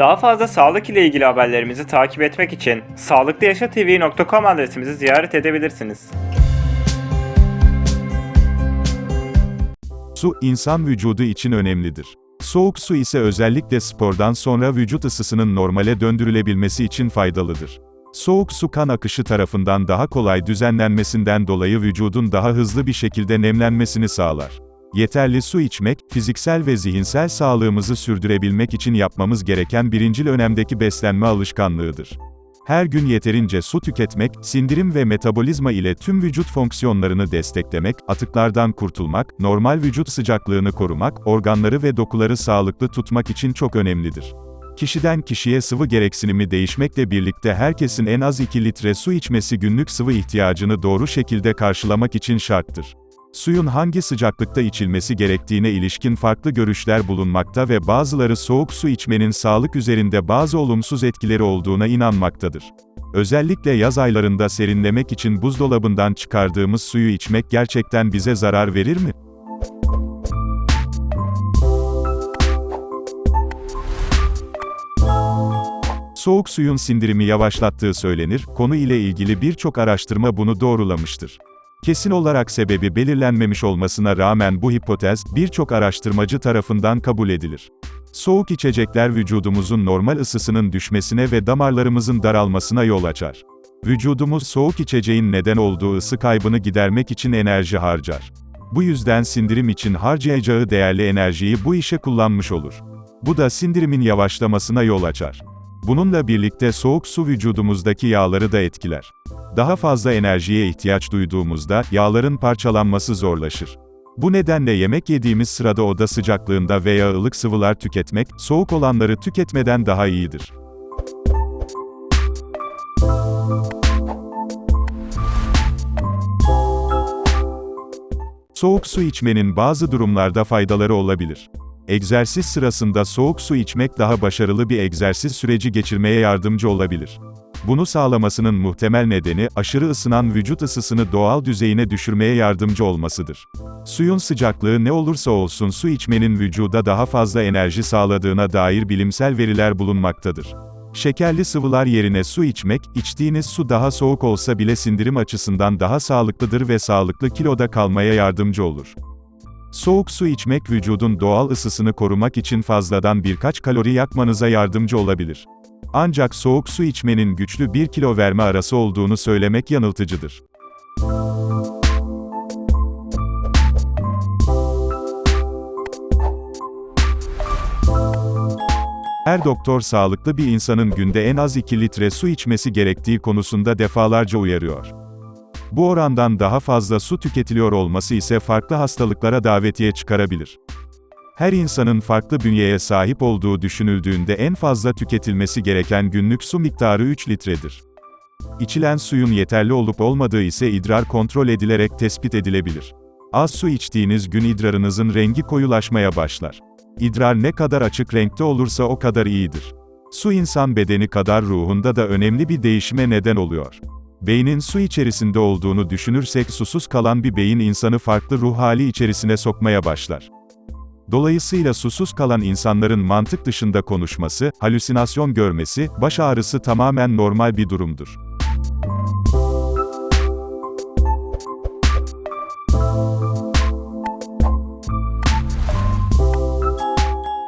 Daha fazla sağlık ile ilgili haberlerimizi takip etmek için sağlıklıyaşatv.com adresimizi ziyaret edebilirsiniz. Su, insan vücudu için önemlidir. Soğuk su ise özellikle spordan sonra vücut ısısının normale döndürülebilmesi için faydalıdır. Soğuk su kan akışı tarafından daha kolay düzenlenmesinden dolayı vücudun daha hızlı bir şekilde nemlenmesini sağlar. Yeterli su içmek, fiziksel ve zihinsel sağlığımızı sürdürebilmek için yapmamız gereken birincil önemdeki beslenme alışkanlığıdır. Her gün yeterince su tüketmek, sindirim ve metabolizma ile tüm vücut fonksiyonlarını desteklemek, atıklardan kurtulmak, normal vücut sıcaklığını korumak, organları ve dokuları sağlıklı tutmak için çok önemlidir. Kişiden kişiye sıvı gereksinimi değişmekle birlikte herkesin en az 2 litre su içmesi günlük sıvı ihtiyacını doğru şekilde karşılamak için şarttır. Suyun hangi sıcaklıkta içilmesi gerektiğine ilişkin farklı görüşler bulunmakta ve bazıları soğuk su içmenin sağlık üzerinde bazı olumsuz etkileri olduğuna inanmaktadır. Özellikle yaz aylarında serinlemek için buzdolabından çıkardığımız suyu içmek gerçekten bize zarar verir mi? Soğuk suyun sindirimi yavaşlattığı söylenir, konu ile ilgili birçok araştırma bunu doğrulamıştır. Kesin olarak sebebi belirlenmemiş olmasına rağmen bu hipotez, birçok araştırmacı tarafından kabul edilir. Soğuk içecekler vücudumuzun normal ısısının düşmesine ve damarlarımızın daralmasına yol açar. Vücudumuz soğuk içeceğin neden olduğu ısı kaybını gidermek için enerji harcar. Bu yüzden sindirim için harcayacağı değerli enerjiyi bu işe kullanmış olur. Bu da sindirimin yavaşlamasına yol açar. Bununla birlikte soğuk su vücudumuzdaki yağları da etkiler. Daha fazla enerjiye ihtiyaç duyduğumuzda, yağların parçalanması zorlaşır. Bu nedenle yemek yediğimiz sırada oda sıcaklığında veya ılık sıvılar tüketmek, soğuk olanları tüketmeden daha iyidir. Soğuk su içmenin bazı durumlarda faydaları olabilir. Egzersiz sırasında soğuk su içmek daha başarılı bir egzersiz süreci geçirmeye yardımcı olabilir. Bunu sağlamasının muhtemel nedeni, aşırı ısınan vücut ısısını doğal düzeyine düşürmeye yardımcı olmasıdır. Suyun sıcaklığı ne olursa olsun su içmenin vücuda daha fazla enerji sağladığına dair bilimsel veriler bulunmaktadır. Şekerli sıvılar yerine su içmek, içtiğiniz su daha soğuk olsa bile sindirim açısından daha sağlıklıdır ve sağlıklı kiloda kalmaya yardımcı olur. Soğuk su içmek vücudun doğal ısısını korumak için fazladan birkaç kalori yakmanıza yardımcı olabilir. Ancak soğuk su içmenin güçlü 1 kilo verme arası olduğunu söylemek yanıltıcıdır. Her doktor sağlıklı bir insanın günde en az 2 litre su içmesi gerektiği konusunda defalarca uyarıyor. Bu orandan daha fazla su tüketiliyor olması ise farklı hastalıklara davetiye çıkarabilir. Her insanın farklı bünyeye sahip olduğu düşünüldüğünde en fazla tüketilmesi gereken günlük su miktarı 3 litredir. İçilen suyun yeterli olup olmadığı ise idrar kontrol edilerek tespit edilebilir. Az su içtiğiniz gün idrarınızın rengi koyulaşmaya başlar. İdrar ne kadar açık renkte olursa o kadar iyidir. Su insan bedeni kadar ruhunda da önemli bir değişime neden oluyor. Beynin su içerisinde olduğunu düşünürsek susuz kalan bir beyin insanı farklı ruh hali içerisine sokmaya başlar. Dolayısıyla susuz kalan insanların mantık dışında konuşması, halüsinasyon görmesi, baş ağrısı tamamen normal bir durumdur.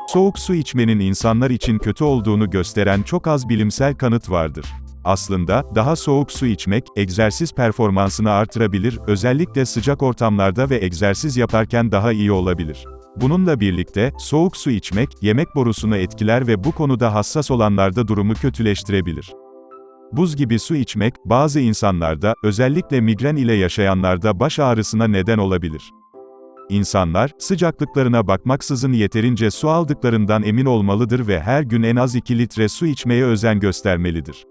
Soğuk su içmenin insanlar için kötü olduğunu gösteren çok az bilimsel kanıt vardır. Aslında, daha soğuk su içmek, egzersiz performansını artırabilir, özellikle sıcak ortamlarda ve egzersiz yaparken daha iyi olabilir. Bununla birlikte, soğuk su içmek, yemek borusunu etkiler ve bu konuda hassas olanlarda durumu kötüleştirebilir. Buz gibi su içmek, bazı insanlarda, özellikle migren ile yaşayanlarda baş ağrısına neden olabilir. İnsanlar, sıcaklıklarına bakmaksızın yeterince su aldıklarından emin olmalıdır ve her gün en az 2 litre su içmeye özen göstermelidir.